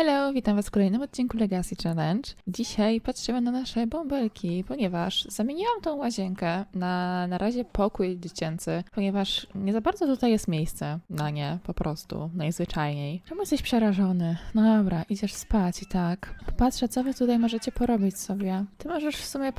Hello, witam Was w kolejnym odcinku Legacy Challenge. Dzisiaj patrzymy na nasze bąbelki, ponieważ zamieniłam tą łazienkę na na razie pokój dziecięcy, ponieważ nie za bardzo tutaj jest miejsce na nie, po prostu, najzwyczajniej. Czemu jesteś przerażony? No dobra, idziesz spać i tak. Patrzę, co Wy tutaj możecie porobić sobie. Ty możesz w sumie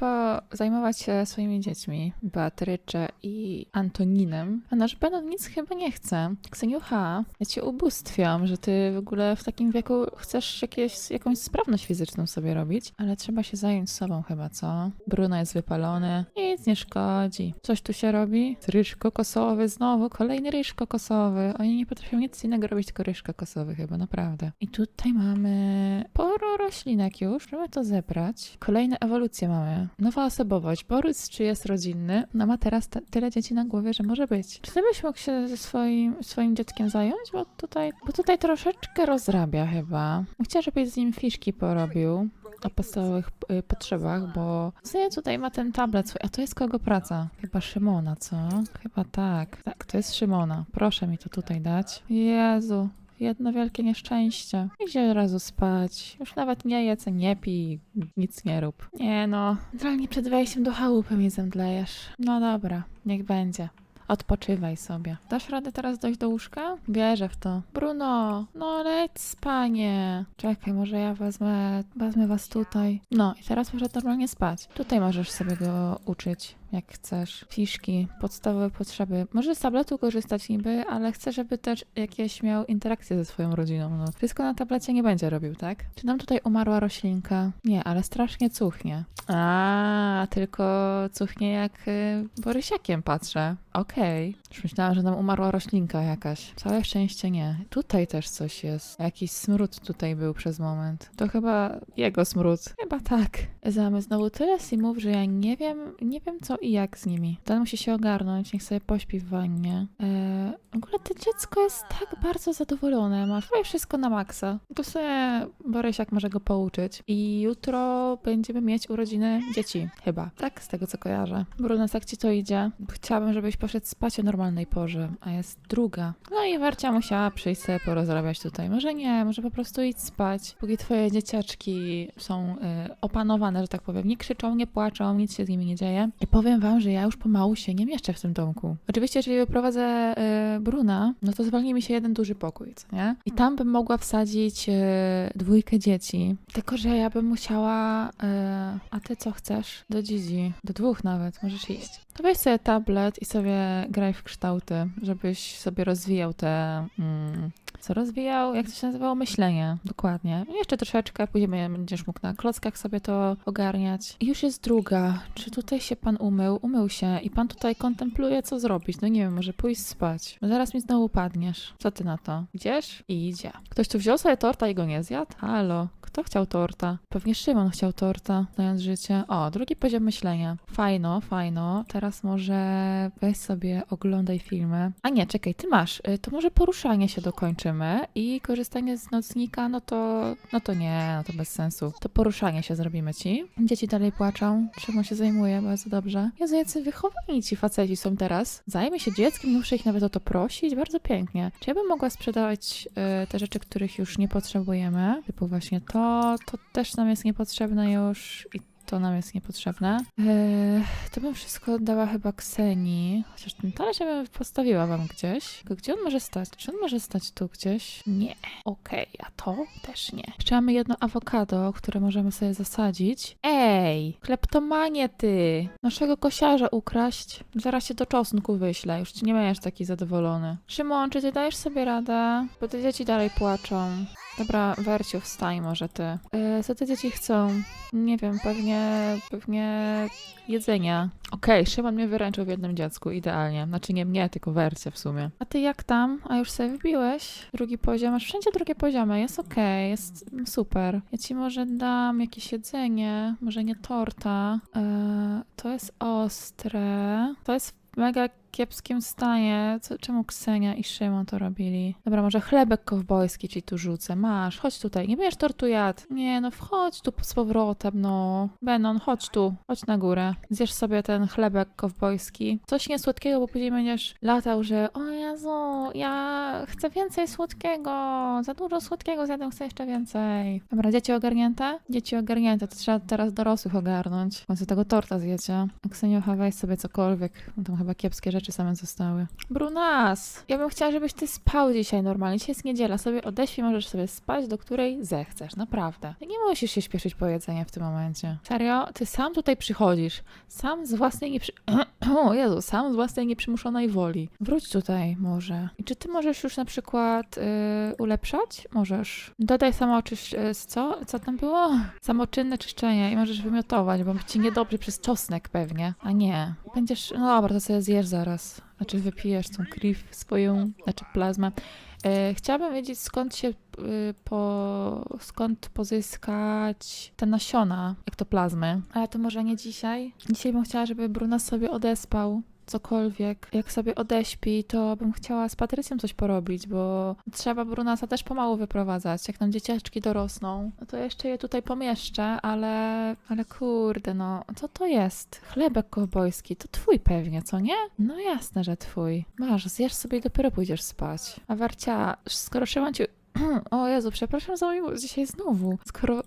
zajmować się swoimi dziećmi, Beatrycze i Antoninem, a nasz Benon nic chyba nie chce. Kseniucha, ja Cię ubóstwiam, że Ty w ogóle w takim wieku chcesz jakieś, jakąś sprawność fizyczną sobie robić, ale trzeba się zająć sobą chyba, co? Bruno jest wypalony, nic nie szkodzi. Coś tu się robi? Ryż kokosowy znowu, kolejny ryż kokosowy. Oni nie potrafią nic innego robić, tylko ryż kokosowy chyba, naprawdę. I tutaj mamy sporo roślinek już, żeby to zebrać. Kolejne ewolucje mamy. Nowa osobowość. Borys czy jest rodzinny? No ma teraz te, tyle dzieci na głowie, że może być. Czy ty byś mógł się ze swoim, swoim dzieckiem zająć? Bo tutaj, bo tutaj troszeczkę rozrabia chyba. Chciała, żebyś z nim fiszki porobił o podstawowych y, potrzebach, bo sobie tutaj ma ten tablet swój, a to jest kogo praca? Chyba Szymona, co? Chyba tak. Tak, to jest Szymona. Proszę mi to tutaj dać. Jezu, jedno wielkie nieszczęście. Idzie od razu spać. Już nawet nie jedz, nie pij, nic nie rób. Nie no, generalnie przed wejściem do chałupy mi zemdlejesz. No dobra, niech będzie. Odpoczywaj sobie. Dasz radę teraz dojść do łóżka? Wierzę w to. Bruno, no leć spanie. Czekaj, może ja wezmę, wezmę was tutaj. No i teraz może normalnie spać. Tutaj możesz sobie go uczyć jak chcesz. Fiszki, podstawowe potrzeby. Może z tabletu korzystać niby, ale chcę, żeby też jakieś miał interakcje ze swoją rodziną. No. Wszystko na tablecie nie będzie robił, tak? Czy nam tutaj umarła roślinka? Nie, ale strasznie cuchnie. A, tylko cuchnie jak y, Borysiakiem patrzę. Okej. Już myślałam, że nam umarła roślinka jakaś. Całe szczęście nie. Tutaj też coś jest. Jakiś smród tutaj był przez moment. To chyba jego smród. Chyba tak. Zamy znowu tyle simów, że ja nie wiem, nie wiem co i jak z nimi. Ten musi się ogarnąć, niech sobie pośpi w wannie. Eee, w ogóle to dziecko jest tak bardzo zadowolone, ma chyba wszystko na maksa. To sobie Borysiak może go pouczyć. I jutro będziemy mieć urodziny dzieci, chyba. Tak, z tego co kojarzę. Bruno, jak ci to idzie? Chciałabym, żebyś poszedł spać o normalnej porze, a jest druga. No i Warcia musiała przyjść sobie porozrabiać tutaj. Może nie, może po prostu idź spać, póki twoje dzieciaczki są y, opanowane, że tak powiem. Nie krzyczą, nie płaczą, nic się z nimi nie dzieje. I powiem wam, że ja już pomału się nie mieszczę w tym domku. Oczywiście, jeżeli wyprowadzę y, Bruna, no to zwolni mi się jeden duży pokój, co nie? I tam bym mogła wsadzić y, dwójkę dzieci. Tylko, że ja bym musiała... Y, a ty co chcesz? Do Dzizi. Do dwóch nawet, możesz iść. To weź sobie tablet i sobie graj w kształty, żebyś sobie rozwijał te... Mm, co rozwijał, jak to się nazywało, myślenie, dokładnie. Jeszcze troszeczkę, później będziesz mógł na klockach sobie to ogarniać. I już jest druga. Czy tutaj się pan umył? Umył się i pan tutaj kontempluje, co zrobić. No nie wiem, może pójść spać. Zaraz mi znowu padniesz. Co ty na to? Idziesz? I idzie. Ktoś tu wziął sobie torta i go nie zjadł? Halo. Kto chciał torta? Pewnie Szymon chciał torta, znając życie. O, drugi poziom myślenia. Fajno, fajno. Teraz może weź sobie, oglądaj filmy. A nie, czekaj, ty masz. Y, To może poruszanie się dokończymy i korzystanie z nocnika, no to, no to nie, no to bez sensu. To poruszanie się zrobimy ci. Dzieci dalej płaczą. Szymon się zajmuje bardzo dobrze. Jezu, jacy wychowani ci faceci są teraz. Zajmie się dzieckiem, nie muszę ich nawet o to prosić. Bardzo pięknie. Czy ja bym mogła sprzedawać y, te rzeczy, których już nie potrzebujemy? Typu właśnie to, to też nam jest niepotrzebne już i to nam jest niepotrzebne. Eee, to bym wszystko oddała chyba Kseni. Chociaż ten talerz ja bym postawiła wam gdzieś. Tylko gdzie on może stać? Czy on może stać tu gdzieś? Nie. Okej, a to też nie. Jeszcze mamy jedno awokado, które możemy sobie zasadzić. Ej! Kleptomanie ty! Naszego kosiarza ukraść. Zaraz się do czosnku wyślę. Już nie będziesz taki zadowolony. Szymon, czy ty dajesz sobie radę? Bo te dzieci dalej płaczą. Dobra, Werciu, wstań może ty. E, co te dzieci chcą? Nie wiem, pewnie, pewnie jedzenia. Okej, Szymon mnie wyręczył w jednym dziecku, idealnie. Znaczy nie mnie, tylko Wercie w sumie. A ty jak tam? A już sobie wbiłeś? Drugi poziom, masz wszędzie drugie poziomy, jest okej, jest super. Ja ci może dam jakieś jedzenie, może nie torta. E, to jest ostre. To jest mega kiepskim stanie. Co, czemu Ksenia i Szymon to robili? Dobra, może chlebek kowbojski ci tu rzucę. Masz, chodź tutaj. Nie będziesz tortu jadł. Nie, no wchodź tu z powrotem, no. Benon, chodź tu. Chodź na górę. Zjesz sobie ten chlebek kowbojski. Coś niesłodkiego, bo później będziesz latał, że o Jezu, ja chcę więcej słodkiego. Za dużo słodkiego zjadłem, chcę jeszcze więcej. Dobra, dzieci ogarnięte? Dzieci ogarnięte, to trzeba teraz dorosłych ogarnąć. W końcu tego torta zjecie. Kseniocha, weź sobie cokolwiek. No Tam chyba kiepskie rzeczy same zostały. Brunas! Ja bym chciała, żebyś ty spał dzisiaj normalnie. Dzisiaj jest niedziela. Sobie odeśpij, możesz sobie spać, do której zechcesz. Naprawdę. Nie musisz się śpieszyć po jedzenie w tym momencie. Serio? Ty sam tutaj przychodzisz. Sam z własnej nieprzy... o Jezu, sam z własnej nieprzymuszonej woli. Wróć tutaj może. I czy ty możesz już na przykład yy, ulepszać? Możesz. Dodaj samooczysz... Yy, co? Co tam było? Samoczynne czyszczenie i możesz wymiotować, bo ci niedobrze przez czosnek pewnie. A nie. Będziesz... No dobra, to sobie zjesz zaraz. Znaczy wypijesz tą krew swoją, znaczy plazmę. E, chciałabym wiedzieć skąd się y, po, skąd pozyskać te nasiona ektoplazmy. Ale to może nie dzisiaj. Dzisiaj bym chciała, żeby Bruna sobie odespał cokolwiek. Jak sobie odeśpi, to bym chciała z Patrycją coś porobić, bo trzeba Brunasa też pomału wyprowadzać. Jak nam dzieciaczki dorosną, no to jeszcze je tutaj pomieszczę, ale, ale kurde, no, co to jest? Chlebek kowbojski, to twój pewnie, co nie? No jasne, że twój. Masz, zjesz sobie i dopiero pójdziesz spać. A Warcia, skoro Szymon ci... O Jezu, przepraszam za głos dzisiaj znowu. Skoro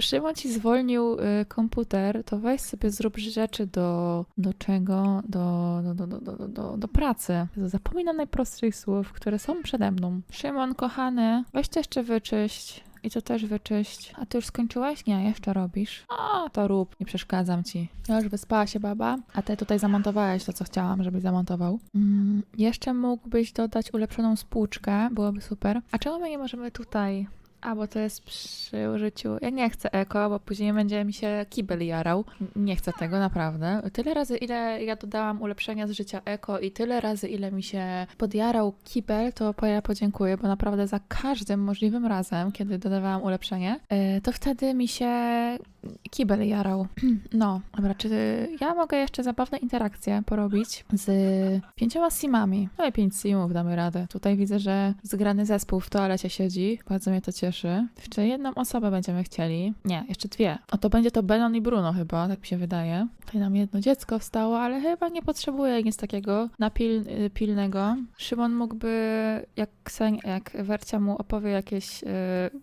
Szymon ci zwolnił y, komputer, to weź sobie zrób rzeczy do, do czego? Do, do, do, do, do, do, do, pracy. Zapominam najprostszych słów, które są przede mną. Szymon, kochany, weź to jeszcze wyczyść. I to też wyczyść. A ty już skończyłaś? Nie, jeszcze robisz. A, to rób, nie przeszkadzam ci. Ja już wyspała się baba, a ty tutaj zamontowałeś to, co chciałam, żebyś zamontował. Mm, jeszcze mógłbyś dodać ulepszoną spłuczkę, byłoby super. A czemu my nie możemy tutaj a, bo to jest przy użyciu. Ja nie chcę eko, bo później będzie mi się kibel jarał. Nie chcę tego naprawdę. Tyle razy, ile ja dodałam ulepszenia z życia eko i tyle razy, ile mi się podjarał kibel, to ja podziękuję, bo naprawdę za każdym możliwym razem, kiedy dodawałam ulepszenie, yy, to wtedy mi się kibel jarał. No, dobra, czy ja mogę jeszcze zabawne interakcje porobić z pięcioma simami? No i pięć simów damy radę. Tutaj widzę, że zgrany zespół w toalecie siedzi. Bardzo mnie to cieszy. Jeszcze jedną osobę będziemy chcieli. Nie, jeszcze dwie. O, to będzie to Benon i Bruno chyba, tak mi się wydaje. Tutaj nam jedno dziecko wstało, ale chyba nie potrzebuje nic takiego na pil, y, pilnego. Szymon mógłby, jak, jak Wercia mu opowie jakieś y,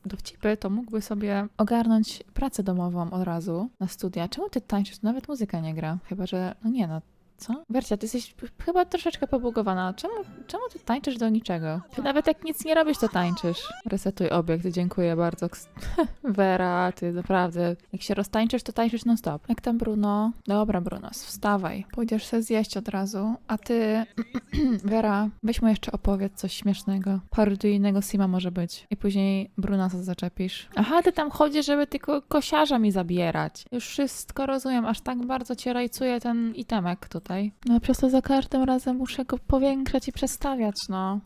dowcipy, to mógłby sobie ogarnąć pracę domową od razu na studia. Czemu ty tańczysz? Nawet muzyka nie gra. Chyba, że... No nie no, co? Wercia, ty jesteś chyba troszeczkę pobugowana. Czemu, czemu ty tańczysz do niczego? Ty nawet jak nic nie robisz, to tańczysz. Resetuj obiekt, dziękuję bardzo. Wera, ty naprawdę. Jak się roztańczysz, to tańczysz non stop. Jak tam Bruno? Dobra, Bruno, wstawaj. Pójdziesz sobie zjeść od razu. A ty, Wera, weź mu jeszcze opowiedz coś śmiesznego. Parodyjnego Sima może być. I później Brunasa zaczepisz. Aha, ty tam chodzisz, żeby tylko kosiarza mi zabierać. Już wszystko rozumiem, aż tak bardzo cię rajcuje ten itemek tutaj. No przez to za każdym razem muszę go powiększać i przestawiać, no.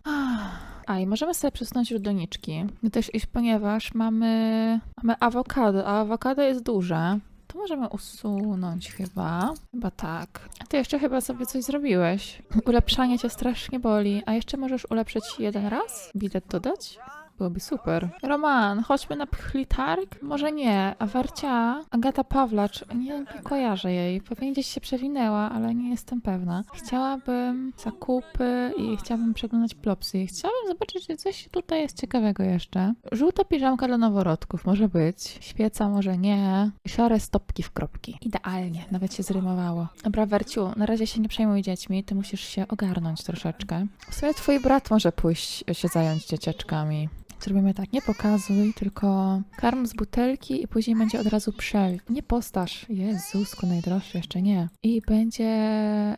A i możemy sobie przesunąć doniczki. Też iść, ponieważ mamy, mamy awokado, a awokado jest duże. To możemy usunąć chyba. Chyba tak. Ty jeszcze chyba sobie coś zrobiłeś. Ulepszanie cię strasznie boli. A jeszcze możesz ulepszyć jeden raz? Bilet dodać? Byłoby super. Roman, chodźmy na pchlitarg? Może nie. A Warcia? Agata Pawlacz? Nie, nie kojarzę jej. Pewnie gdzieś się przewinęła, ale nie jestem pewna. Chciałabym zakupy i chciałabym przeglądać plopsy. Chciałabym zobaczyć, czy coś tutaj jest ciekawego jeszcze. Żółta piżamka dla noworodków może być. Świeca może nie. Szare stopki w kropki. Idealnie. Nawet się zrymowało. Dobra, Werciu, na razie się nie przejmuj dziećmi. Ty musisz się ogarnąć troszeczkę. W sumie twój brat może pójść się zająć dzieciaczkami. Zrobimy tak, nie pokazuj, tylko karm z butelki i później będzie od razu przewiew. Nie postaż. Jezusku, najdroższy, jeszcze nie. I będzie e,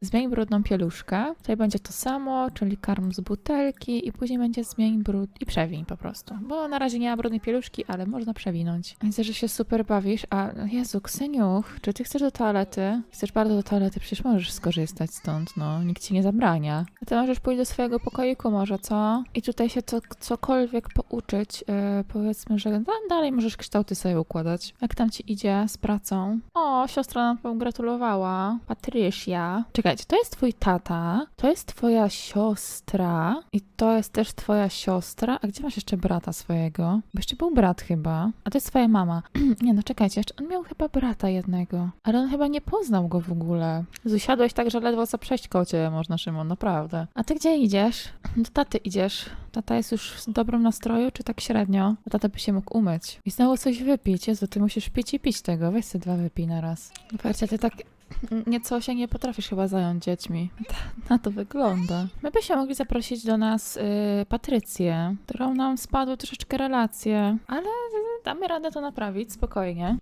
zmień brudną pieluszkę. Tutaj będzie to samo, czyli karm z butelki i później będzie zmień brud i przewiń po prostu. Bo na razie nie ma brudnej pieluszki, ale można przewinąć. Widzę, że się super bawisz, a Jezu, Kseniuch, czy ty chcesz do toalety? Chcesz bardzo do toalety, przecież możesz skorzystać stąd, no. Nikt ci nie zabrania. A ty możesz pójść do swojego pokoiku może, co? I tutaj się co, co czegokolwiek pouczyć, e, powiedzmy, że da- dalej możesz kształty sobie układać. Jak tam ci idzie z pracą? O, siostra nam pogratulowała. Patrycja. Czekajcie, to jest twój tata, to jest twoja siostra i to jest też twoja siostra. A gdzie masz jeszcze brata swojego? Bo jeszcze był brat chyba. A to jest twoja mama. nie no, czekajcie, jeszcze on miał chyba brata jednego. Ale on chyba nie poznał go w ogóle. Zusiadłeś tak, że ledwo co przejść koło ciebie można, Szymon, naprawdę. A ty gdzie idziesz? Do taty idziesz. Tata jest już w dobrym nastroju, czy tak średnio? Tata by się mógł umyć. I znowu coś wypić. Jezu, ty musisz pić i pić tego. Weź sobie dwa wypij na raz. Patrzcie, ty tak nieco się nie potrafisz chyba zająć dziećmi. Na to wygląda. My byśmy mogli zaprosić do nas y, Patrycję, którą nam spadły troszeczkę relacje, ale damy radę to naprawić, spokojnie.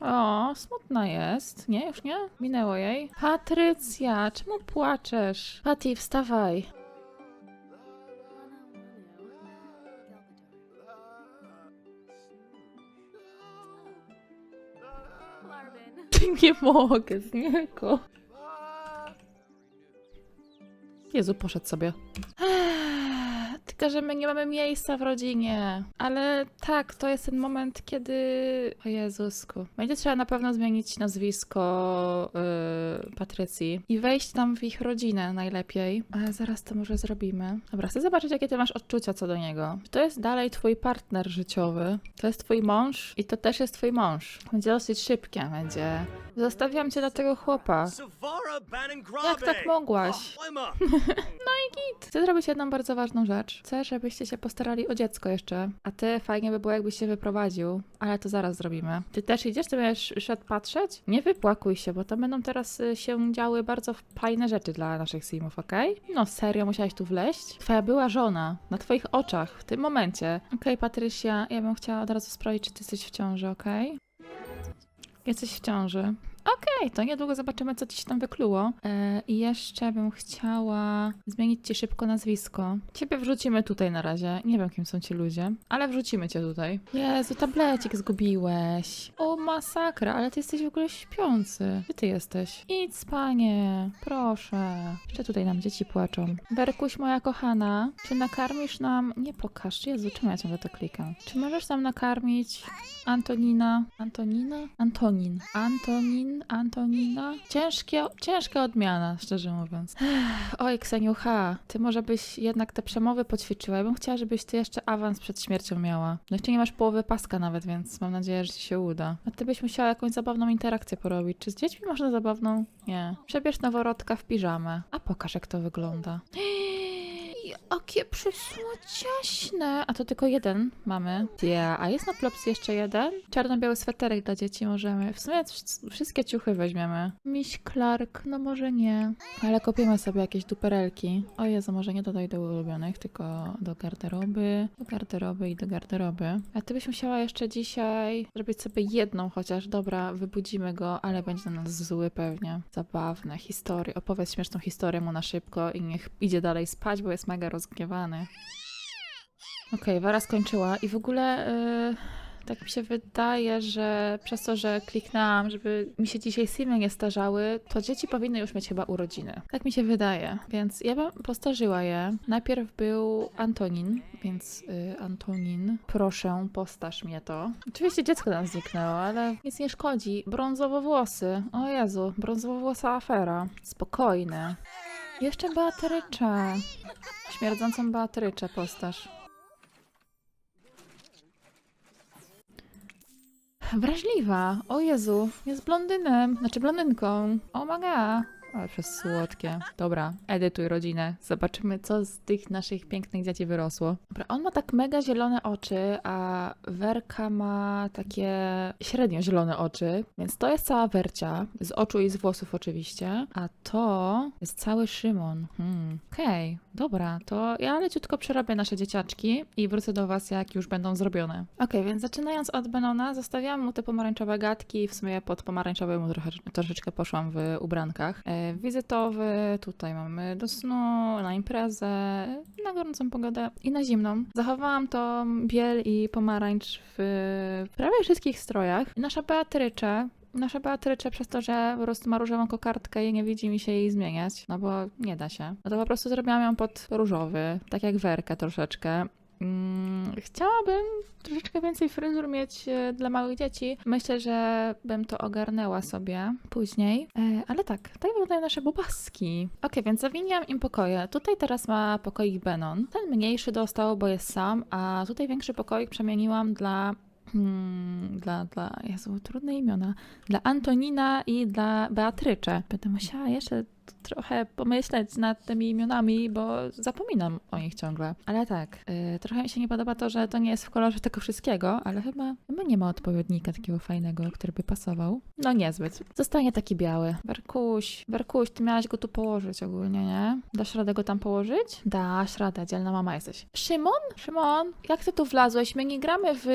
O, smutna jest. Nie, już nie? Minęło jej. Patrycja, czemu płaczesz? Patty, wstawaj. Nie mogę z niego. Jezu, poszedł sobie. Tylko, że my nie mamy miejsca w rodzinie. Ale tak, to jest ten moment, kiedy. O Jezusku. Będzie trzeba na pewno zmienić nazwisko yy, Patrycji i wejść tam w ich rodzinę najlepiej. Ale zaraz to może zrobimy. Dobra, chcę zobaczyć, jakie ty masz odczucia co do niego. To jest dalej twój partner życiowy. To jest twój mąż i to też jest twój mąż. Będzie dosyć szybkie, będzie. Zostawiam cię dla tego chłopa. Jak tak mogłaś? I'm up. Chcę zrobić jedną bardzo ważną rzecz. Chcę, żebyście się postarali o dziecko jeszcze. A ty fajnie by było, jakbyś się wyprowadził, ale to zaraz zrobimy. Ty też idziesz, ty będziesz szedł patrzeć? Nie wypłakuj się, bo to będą teraz y, się działy bardzo fajne rzeczy dla naszych simów, okej? No serio, musiałaś tu wleść? Twoja była żona, na twoich oczach, w tym momencie. Okej, Patrycja, ja bym chciała od razu sprawdzić, czy ty jesteś w ciąży, okej? Jesteś w ciąży. Okej, to niedługo zobaczymy, co ci się tam wykluło. E, I jeszcze bym chciała zmienić ci szybko nazwisko. Ciebie wrzucimy tutaj na razie. Nie wiem, kim są ci ludzie, ale wrzucimy cię tutaj. Jezu, tablecik zgubiłeś. O, masakra, ale ty jesteś w ogóle śpiący. Gdzie ty jesteś? Idź, panie, proszę. Jeszcze tutaj nam dzieci płaczą. Werkuś, moja kochana, czy nakarmisz nam... Nie pokaż, Jezu, czemu ja ciągle to klikam? Czy możesz nam nakarmić Antonina? Antonina? Antonin. Antonin? Antonina? Ciężkie, ciężka odmiana, szczerze mówiąc. Oj, Kseniucha, ty może byś jednak te przemowy poćwiczyła. Ja bym chciała, żebyś ty jeszcze awans przed śmiercią miała. No jeszcze nie masz połowy paska nawet, więc mam nadzieję, że ci się uda. A ty byś musiała jakąś zabawną interakcję porobić. Czy z dziećmi można zabawną? Nie. Przebierz noworodka w piżamę. A pokaż, jak to wygląda. Jakie przysłociaśne! A to tylko jeden mamy. Ja, a jest na Plopsy jeszcze jeden? Czarno-biały sweterek dla dzieci możemy. W sumie wsz- wszystkie ciuchy weźmiemy. Miś Clark, no może nie. Ale kupiemy sobie jakieś duperelki. O Jezu, może nie dodaj do ulubionych, tylko do garderoby, do garderoby i do garderoby. A ty byś musiała jeszcze dzisiaj zrobić sobie jedną chociaż. Dobra, wybudzimy go, ale będzie na nas zły pewnie. Zabawne historie. Opowiedz śmieszną historię mu na szybko i niech idzie dalej spać, bo jest mega rozgniewany. Okej, Wara skończyła i w ogóle yy, tak mi się wydaje, że przez to, że kliknęłam, żeby mi się dzisiaj simy nie starzały, to dzieci powinny już mieć chyba urodziny. Tak mi się wydaje, więc ja bym postarzyła je. Najpierw był Antonin, więc yy, Antonin, proszę, postaż mnie to. Oczywiście dziecko nam zniknęło, ale nic nie szkodzi. Brązowo włosy. O Jezu, brązowo włosa afera. Spokojne. Jeszcze Beatryczę. Śmierdzącą Beatryczę postaż. Wrażliwa. O Jezu, jest blondynem. Znaczy blondynką. O maga. Ale przez słodkie. Dobra, edytuj rodzinę. Zobaczymy, co z tych naszych pięknych dzieci wyrosło. Dobra, on ma tak mega zielone oczy, a Werka ma takie średnio zielone oczy, więc to jest cała Wercia. Z oczu i z włosów oczywiście. A to jest cały Szymon. Hmm. Okej, dobra, to ja leciutko przerobię nasze dzieciaczki i wrócę do was, jak już będą zrobione. Okej, więc zaczynając od Benona, zostawiałam mu te pomarańczowe gadki. W sumie pod pomarańczowy mu trochę, troszeczkę poszłam w ubrankach. E, wizytowy, tutaj mamy do snu, na imprezę, na gorącą pogodę i na zimną. Zachowałam to biel i pomarańcz w prawie wszystkich strojach. Nasza Beatrycze, Nasza Beatrycze przez to, że po prostu ma różową kokardkę i nie widzi mi się jej zmieniać, no bo nie da się. No to po prostu zrobiłam ją pod różowy, tak jak werkę troszeczkę. Chciałabym troszeczkę więcej fryzur mieć e, dla małych dzieci. Myślę, że bym to ogarnęła sobie później. E, ale tak, tak wyglądają nasze bobaski. Okej, więc zawiniłam im pokoje. Tutaj teraz ma pokoik Benon. Ten mniejszy dostał, bo jest sam, a tutaj większy pokoik przemieniłam dla Hmm, dla, dla, Jezu, trudne imiona. Dla Antonina i dla Beatrycze. Będę musiała jeszcze trochę pomyśleć nad tymi imionami, bo zapominam o nich ciągle. Ale tak, y, trochę mi się nie podoba to, że to nie jest w kolorze tego wszystkiego, ale chyba, chyba nie ma odpowiednika takiego fajnego, który by pasował. No niezbyt. Zostanie taki biały. Werkuś, Werkuś, ty miałaś go tu położyć ogólnie, nie? Dasz radę go tam położyć? Dasz radę, dzielna mama jesteś. Szymon? Szymon, jak ty tu wlazłeś? My nie gramy w...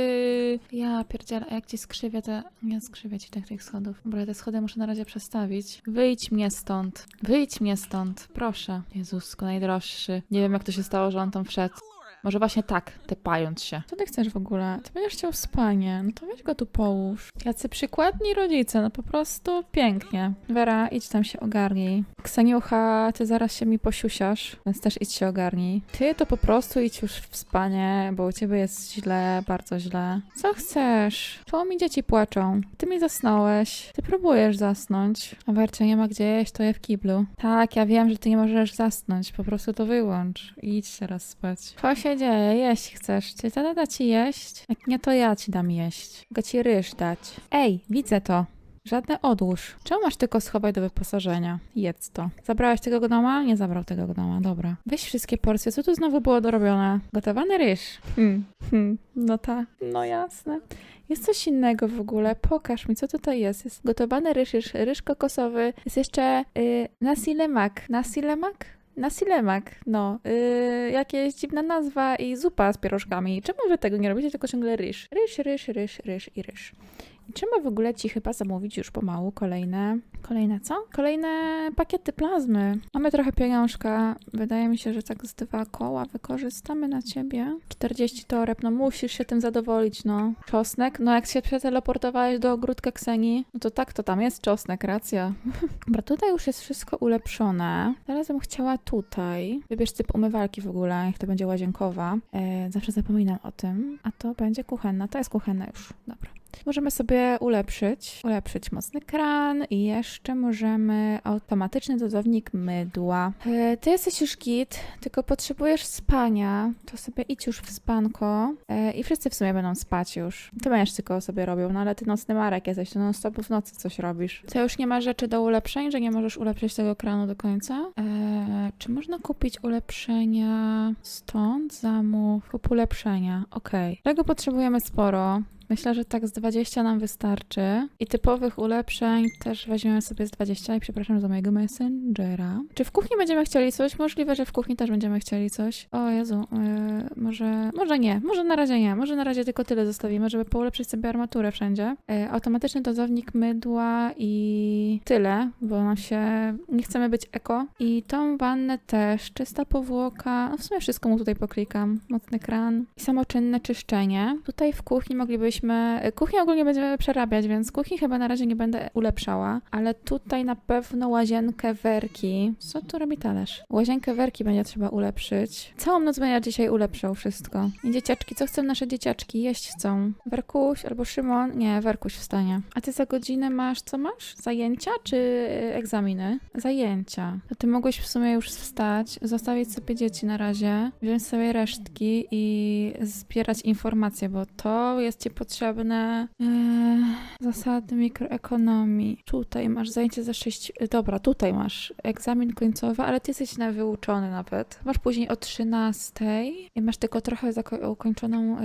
Ja pierdzielę, a jak ci skrzywię te... Nie skrzywię ci tak tych schodów. Dobra, te schody muszę na razie przestawić. Wyjdź mnie stąd. Wyjdź mnie stąd, proszę. Jezusko, najdroższy. Nie wiem, jak to się stało, że on tam wszedł. Może właśnie tak, tepając się. Co ty chcesz w ogóle? Ty będziesz chciał spanie. No to weź go tu połóż. Jacy przykładni rodzice, no po prostu pięknie. Wera, idź tam się ogarnij. Kseniucha, ty zaraz się mi posiusiasz, więc też idź się ogarnij. Ty to po prostu idź już w spanie, bo u ciebie jest źle, bardzo źle. Co chcesz? Czemu mi dzieci płaczą? Ty mi zasnąłeś. Ty próbujesz zasnąć. A Wercia nie ma gdzie jeść, to je w kiblu. Tak, ja wiem, że ty nie możesz zasnąć. Po prostu to wyłącz. Idź teraz spać. Się dzieje? Jeść chcesz? Czy tata da ci jeść? Jak nie, to ja ci dam jeść. Mogę ci ryż dać. Ej, widzę to. Żadne odłóż. Czemu masz tylko schować do wyposażenia? Jedz to. Zabrałeś tego gnoma? Nie zabrał tego gnoma, dobra. Weź wszystkie porcje. Co tu znowu było dorobione? Gotowany ryż. Hmm, hmm. No tak. No jasne. Jest coś innego w ogóle. Pokaż mi, co tutaj jest. Jest gotowany ryż, ryż kokosowy. Jest jeszcze y, nasi lemak. Nasi lemak? Nasi lemak, no. Yy, jakieś dziwna nazwa i zupa z pierożkami. Czemu wy tego nie robicie, tylko ciągle ryż? Ryż, ryż, ryż, ryż i ryż. Trzeba w ogóle ci chyba zamówić już pomału kolejne. Kolejne co? Kolejne pakiety plazmy. Mamy trochę pieniążka. Wydaje mi się, że tak z dwa koła wykorzystamy na ciebie. 40 toreb, no musisz się tym zadowolić, no. Czosnek? No jak się przeteleportowałeś do ogródka Ksenii, no to tak, to tam jest czosnek, racja. Dobra, tutaj już jest wszystko ulepszone. Teraz bym chciała tutaj. Wybierz typ umywalki w ogóle, jak to będzie łazienkowa. E, zawsze zapominam o tym. A to będzie kuchenna. To jest kuchenna już. Dobra. Możemy sobie ulepszyć, ulepszyć mocny kran i jeszcze możemy automatyczny dozownik mydła. E, ty jesteś już git, tylko potrzebujesz spania, to sobie idź już w spanko e, i wszyscy w sumie będą spać już. Ty będziesz tylko sobie robił, no ale ty nocny Marek jesteś, to non stop w nocy coś robisz. To już nie ma rzeczy do ulepszeń, że nie możesz ulepszyć tego kranu do końca? E, czy można kupić ulepszenia stąd? Zamów, kup ulepszenia, okej. Tego potrzebujemy sporo. Myślę, że tak z 20 nam wystarczy. I typowych ulepszeń też weźmiemy sobie z 20 i przepraszam za mojego messengera. Czy w kuchni będziemy chcieli coś? Możliwe, że w kuchni też będziemy chcieli coś. O Jezu, yy, może, może nie, może na razie nie. Może na razie tylko tyle zostawimy, żeby poulepszyć sobie armaturę wszędzie. Yy, automatyczny dozownik mydła i tyle, bo nam się nie chcemy być eko. I tą wannę też, czysta powłoka. No w sumie wszystko mu tutaj poklikam. Mocny kran i samoczynne czyszczenie. Tutaj w kuchni moglibyśmy Kuchnię ogólnie będziemy przerabiać, więc kuchni chyba na razie nie będę ulepszała, ale tutaj na pewno łazienkę werki. Co tu robi talerz? Łazienkę werki będzie trzeba ulepszyć. Całą noc będzie dzisiaj ulepszał wszystko. I dzieciaczki, co chcą nasze dzieciaczki? Jeść chcą. Werkuś albo Szymon? Nie, Werkuś wstanie. A ty za godzinę masz, co masz? Zajęcia czy y, egzaminy? Zajęcia. To ty mogłeś w sumie już wstać, zostawić sobie dzieci na razie, wziąć sobie resztki i zbierać informacje, bo to jest ci potrzebne potrzebne e, zasady mikroekonomii. Tutaj masz zajęcie za 6. Dobra, tutaj masz egzamin końcowy, ale ty jesteś na wyuczony nawet. Masz później o 13 i masz tylko trochę ukończoną e,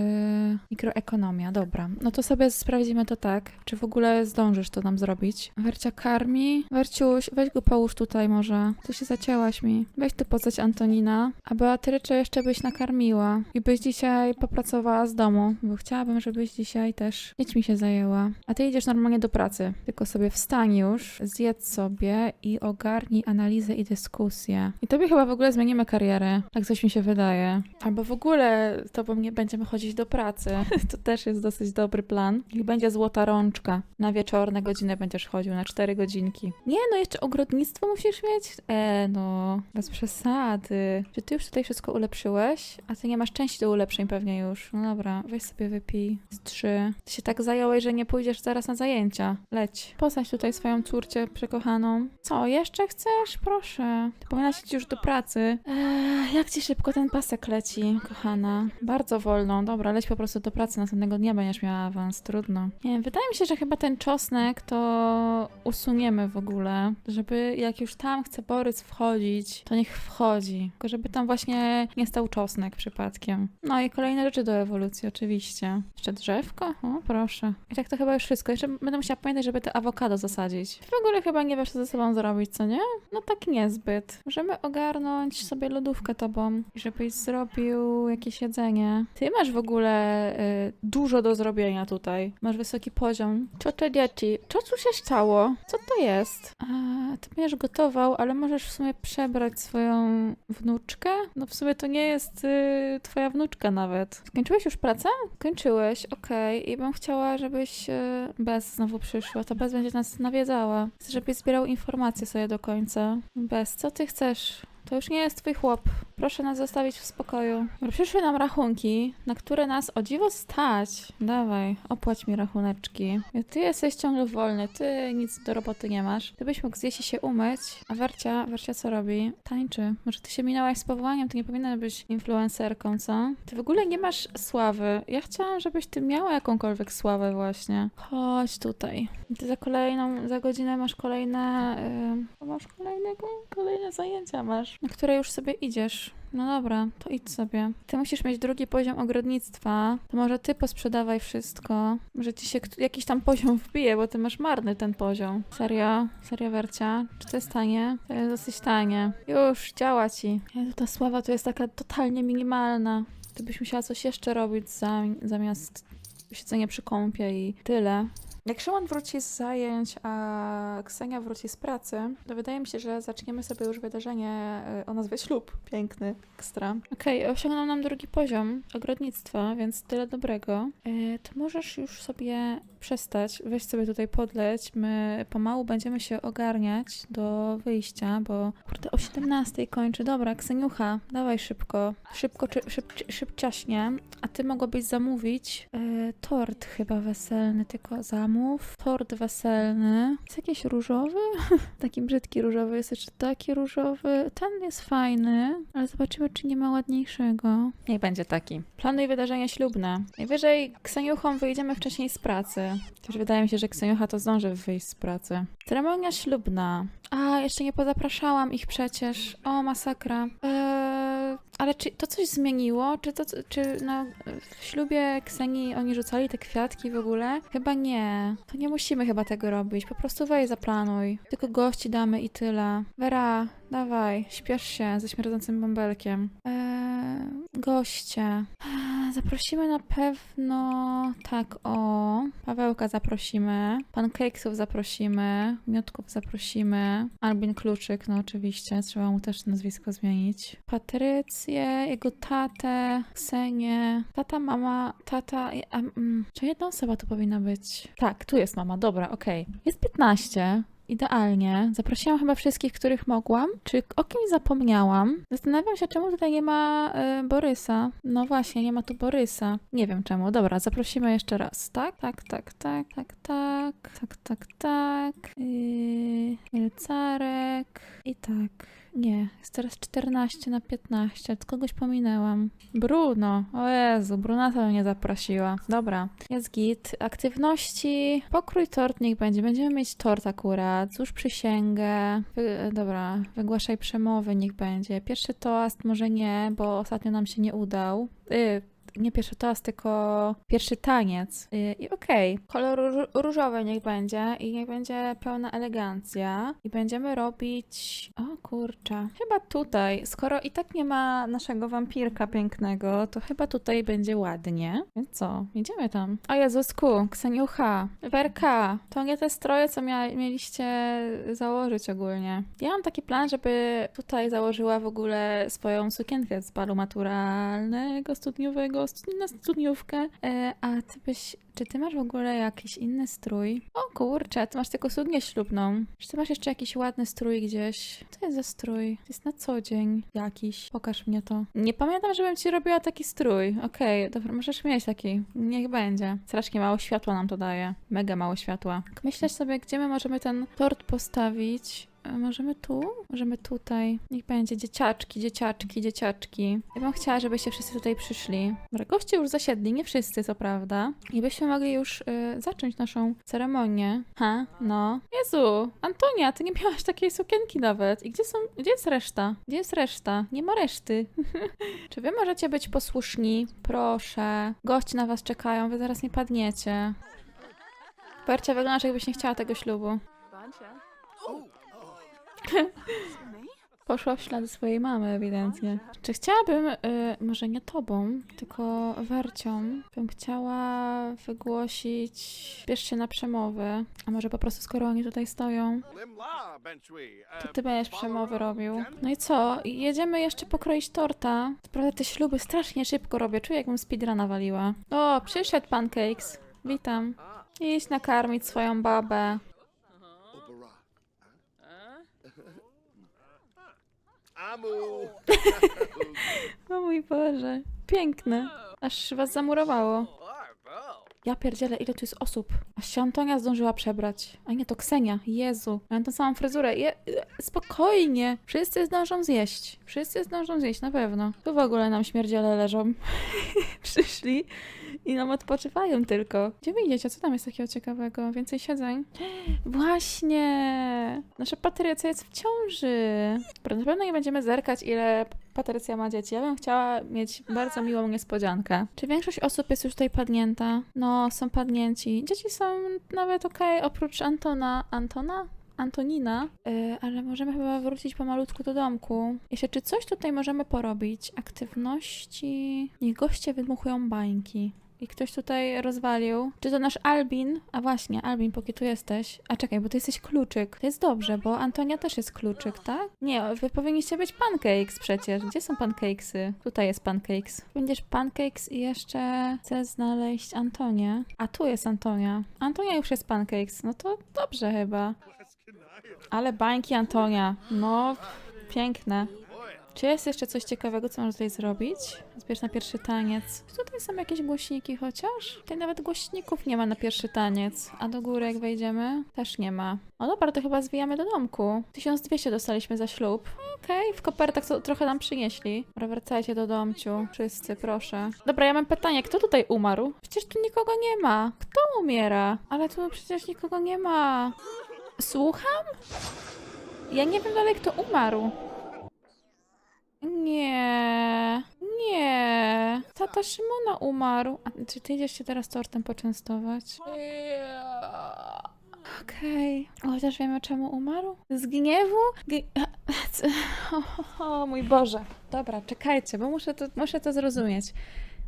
mikroekonomię. Dobra, no to sobie sprawdzimy to tak, czy w ogóle zdążysz to nam zrobić. Wercia karmi. Werciuś, weź go połóż tutaj może. Ty się zacięłaś mi. Weź tu postać Antonina, a Beatrycze jeszcze byś nakarmiła i byś dzisiaj popracowała z domu, bo chciałabym, żebyś dzisiaj dzisiaj też dziećmi się zajęła. A ty idziesz normalnie do pracy. Tylko sobie wstań już, zjedz sobie i ogarnij analizę i dyskusję. I tobie chyba w ogóle zmienimy karierę. Tak coś mi się wydaje. Albo w ogóle z tobą nie będziemy chodzić do pracy. to też jest dosyć dobry plan. I będzie złota rączka. Na wieczorne godziny będziesz chodził, na cztery godzinki. Nie, no jeszcze ogrodnictwo musisz mieć? E, no, bez przesady. Czy ty już tutaj wszystko ulepszyłeś? A ty nie masz części do ulepszeń pewnie już. No dobra, weź sobie wypij z trzy. Ty się tak zająłeś, że nie pójdziesz zaraz na zajęcia. Leć. Posadź tutaj swoją córcię przekochaną. Co, jeszcze chcesz? Proszę. Ty powinnaś iść już do pracy. Eee, jak ci szybko ten pasek leci, kochana? Bardzo wolno. Dobra, leć po prostu do pracy. Następnego dnia będziesz miała awans. Trudno. Nie wydaje mi się, że chyba ten czosnek to usuniemy w ogóle. Żeby jak już tam chce Borys wchodzić, to niech wchodzi. Tylko żeby tam właśnie nie stał czosnek przypadkiem. No i kolejne rzeczy do ewolucji, oczywiście. Jeszcze drzewko? O, proszę. I tak to chyba już wszystko. Jeszcze będę musiała pamiętać, żeby te awokado zasadzić. W ogóle chyba nie wiesz, co ze sobą zrobić, co nie? No tak niezbyt. Możemy ogarnąć sobie lodówkę tobą, żebyś zrobił jakieś jedzenie. Ty masz w ogóle y, dużo do zrobienia tutaj. Masz wysoki poziom. Co to dzieci? Co tu się stało? Co to jest? A, ty będziesz gotował, ale możesz w sumie przebrać swoją wnuczkę? No w sumie to nie jest y, twoja wnuczka nawet. Skończyłeś już pracę? Kończyłeś, okej. I bym chciała, żebyś y, Bez znowu przyszła. To Bez będzie nas nawiedzała. Chcę, żebyś zbierał informacje sobie do końca. Bez, co ty chcesz? To już nie jest twój chłop. Proszę nas zostawić w spokoju. Przyszły nam rachunki, na które nas o dziwo stać. Dawaj, opłać mi rachuneczki. Ty jesteś ciągle wolny, ty nic do roboty nie masz. Ty byś mógł zjeść i się umyć. A Wercia, Wercia co robi? Tańczy. Może ty się minęłaś z powołaniem, ty nie powinna być influencerką, co? Ty w ogóle nie masz sławy. Ja chciałam, żebyś ty miała jakąkolwiek sławę właśnie. Chodź tutaj. Ty za kolejną, za godzinę masz kolejne... Yy, masz kolejnego, kolejne zajęcia masz, na które już sobie idziesz. No dobra, to idź sobie. Ty musisz mieć drugi poziom ogrodnictwa. To może ty posprzedawaj wszystko. Może ci się jakiś tam poziom wbije, bo ty masz marny ten poziom. Serio? Serio, Wercia? Czy to jest tanie? To jest dosyć tanie. Już, działa ci. Jezu, ta sława to jest taka totalnie minimalna. Ty byś musiała coś jeszcze robić za, zamiast siedzenia przy kąpie i tyle. Jak Szymon wróci z zajęć, a Ksenia wróci z pracy, to wydaje mi się, że zaczniemy sobie już wydarzenie e, o nazwie ślub. Piękny, ekstra. Okej, osiągnął nam drugi poziom ogrodnictwa, więc tyle dobrego. E, to możesz już sobie przestać, weź sobie tutaj podleć. My pomału będziemy się ogarniać do wyjścia, bo kurde, o 17 kończy. Dobra, Kseniucha, dawaj szybko. Szybko, czy, szyb, szybciaśnie. A ty mogłabyś zamówić e, tort chyba weselny, tylko zamów. Tort weselny. Jest jakiś różowy? taki brzydki różowy, jest jeszcze taki różowy. Ten jest fajny, ale zobaczymy, czy nie ma ładniejszego. Niech będzie taki. Planuj wydarzenia ślubne. Najwyżej Kseniuchą wyjdziemy wcześniej z pracy. Też wydaje mi się, że Kseniucha to zdąży wyjść z pracy. Ceremonia ślubna. A, jeszcze nie pozapraszałam ich przecież. O, masakra. Eee, ale czy to coś zmieniło? Czy, to, czy no, w ślubie Ksenii oni rzucali te kwiatki w ogóle? Chyba nie. To nie musimy chyba tego robić. Po prostu weź zaplanuj. Tylko gości damy i tyle. Vera, dawaj, śpiesz się ze śmierdzącym bąbelkiem. Eee, goście. Zaprosimy na pewno tak o Pawełka zaprosimy, pancake'sów zaprosimy, miotków zaprosimy, Albin Kluczyk, no oczywiście, trzeba mu też nazwisko zmienić. Patrycję, jego tatę, Ksenię, tata, mama, tata, a, mm, czy jedna osoba tu powinna być? Tak, tu jest mama, dobra, okej. Jest 15. Idealnie. Zaprosiłam chyba wszystkich, których mogłam. Czy o kimś zapomniałam? Zastanawiam się, czemu tutaj nie ma y, Borysa. No właśnie, nie ma tu Borysa. Nie wiem czemu. Dobra, zaprosimy jeszcze raz. Tak, tak, tak, tak, tak, tak, tak, tak, tak. Yy, i tak. Nie, jest teraz 14 na 15. Kogoś pominęłam. Bruno. O Jezu, Brunata mnie zaprosiła. Dobra, jest git. Aktywności. Pokrój tort niech będzie. Będziemy mieć tort akurat. Złóż przysięgę. Wy, dobra, wygłaszaj przemowy niech będzie. Pierwszy toast może nie, bo ostatnio nam się nie udał. Y, nie pierwszy toast, tylko pierwszy taniec. I okej, kolor róż- różowy niech będzie i niech będzie pełna elegancja. I będziemy robić... O kurczę, chyba tutaj, skoro i tak nie ma naszego wampirka pięknego, to chyba tutaj będzie ładnie. Więc co, idziemy tam. O Jezusku, Kseniucha, Werka, to nie te stroje, co mia mieliście założyć ogólnie. Ja mam taki plan, żeby tutaj założyła w ogóle swoją sukienkę z balu maturalnego, studniowego, studi- na studniówkę. E, a ty byś, czy ty masz w ogóle jakiś inny strój? O kurczę, ty masz tylko suknię ślubną. Czy ty masz jeszcze jakiś ładny strój gdzieś? Co jest za strój? To jest na co dzień jakiś. Pokaż mnie to. Nie pamiętam, żebym ci robiła taki strój. Okej, dobra, możesz mieć taki. Niech będzie. Strasznie mało światła nam to daje. Mega mało światła. Tak Myślę sobie, gdzie my możemy ten tort postawić. Możemy tu? Możemy tutaj. Niech będzie dzieciaczki, dzieciaczki, dzieciaczki. Ja bym chciała, żebyście wszyscy tutaj przyszli. Dobra, goście już zasiedli, nie wszyscy, co prawda. I byśmy mogli już y, zacząć naszą ceremonię. Ha, no. Jezu, Antonia, ty nie miałaś takiej sukienki nawet. I gdzie są, gdzie jest reszta? Gdzie jest reszta? Nie ma reszty. Czy wy możecie być posłuszni? Proszę. Goście na was czekają, wy zaraz nie padniecie. Bercia, wyglądasz jakbyś nie chciała tego ślubu. Poszła w ślady swojej mamy, ewidentnie. Czy chciałabym, y, może nie tobą, tylko Wercią, bym chciała wygłosić Bierz się na przemowę. A może po prostu skoro oni tutaj stoją, to ty będziesz przemowy robił. No i co? Jedziemy jeszcze pokroić torta. Naprawdę te śluby strasznie szybko robię. Czuję, jakbym speedruna waliła. O, przyszedł Pancakes. Witam. Idź nakarmić swoją babę. Amu! O mój Boże. Piękne. Aż was zamurowało. Ja pierdzielę, ile tu jest osób. Aż się Antonia zdążyła przebrać. A nie, to Ksenia. Jezu. Mają tą samą fryzurę. Je... Spokojnie. Wszyscy zdążą zjeść. Wszyscy zdążą zjeść, na pewno. Tu w ogóle nam śmierdziele leżą. Przyszli i nam odpoczywają tylko. Gdzie wy? Co tam jest takiego ciekawego? Więcej siedzeń? Właśnie. Nasza Patrycja jest w ciąży. Dobra, Na pewno nie będziemy zerkać, ile Patrycja ma dzieci. Ja bym chciała mieć bardzo miłą niespodziankę. Czy większość osób jest już tutaj padnięta? No, są padnięci. Dzieci są nawet okej, oprócz Antona. Antona? Antonina, Yy, ale możemy chyba wrócić pomalutku do domku. Jeszcze czy coś tutaj możemy porobić? Aktywności. Niech goście wydmuchują bańki. I ktoś tutaj rozwalił. Czy to nasz Albin? A właśnie, Albin, póki tu jesteś. A czekaj, bo ty jesteś kluczyk. To jest dobrze, bo Antonia też jest kluczyk, tak? Nie, wy powinniście być pancakes przecież. Gdzie są pancakesy? Tutaj jest pancakes. Będziesz pancakes i jeszcze chcę znaleźć Antonię. A tu jest Antonia. Antonia już jest pancakes. No to dobrze chyba. Ale bańki Antonia. No, piękne. Czy jest jeszcze coś ciekawego, co można tutaj zrobić? Zbierz na pierwszy taniec. Tutaj są jakieś głośniki chociaż? Tutaj nawet głośników nie ma na pierwszy taniec. A do góry jak wejdziemy? Też nie ma. No dobra, to chyba zwijamy do domku. 1200 dostaliśmy za ślub. Okej, w kopertach co trochę nam przynieśli. Dobra, wracajcie do domciu. Wszyscy, proszę. Dobra, ja mam pytanie. Kto tutaj umarł? Przecież tu nikogo nie ma. Kto umiera? Ale tu przecież nikogo nie ma. Słucham? Ja nie wiem dalej, kto umarł. Nie, nie. Tata Szymona umarł. A czy ty idziesz się teraz tortem poczęstować? Okej. Chociaż wiemy, czemu umarł? Z gniewu? G- o, o mój Boże. Dobra, czekajcie, bo muszę to, muszę to zrozumieć.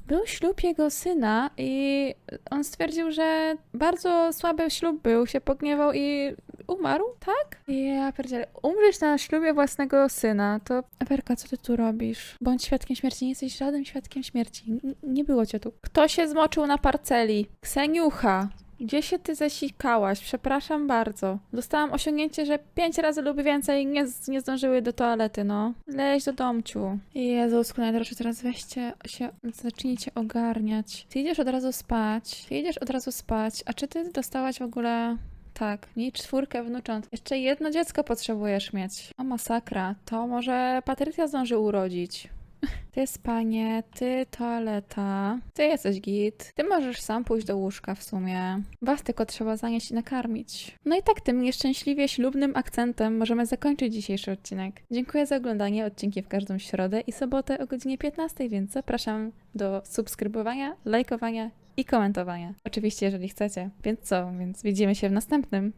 Był ślub jego syna i on stwierdził, że bardzo słaby ślub był, się pogniewał i umarł, tak? Ja pierdzielę. Umrzeć na ślubie własnego syna, to... Eberka, co ty tu robisz? Bądź świadkiem śmierci, nie jesteś żadnym świadkiem śmierci. N- nie było cię tu. Kto się zmoczył na parceli? Kseniucha. Gdzie się ty zasikałaś? Przepraszam bardzo. Dostałam osiągnięcie, że pięć razy lub więcej nie, nie zdążyły do toalety, no. Leź do domciu. Jezusku, najdroższy, teraz weźcie się, zacznijcie ogarniać. Ty idziesz od razu spać. Ty idziesz od razu spać. A czy ty dostałaś w ogóle... Tak, miej czwórkę wnucząt. Jeszcze jedno dziecko potrzebujesz mieć. O masakra. To może Patrycja zdąży urodzić. Ty spanie, ty toaleta, ty jesteś git, ty możesz sam pójść do łóżka w sumie. Was tylko trzeba zanieść i nakarmić. No i tak tym nieszczęśliwie ślubnym akcentem możemy zakończyć dzisiejszy odcinek. Dziękuję za oglądanie odcinki w każdą środę i sobotę o godzinie 15, więc zapraszam do subskrybowania, lajkowania i komentowania. Oczywiście, jeżeli chcecie. Więc co? Więc widzimy się w następnym.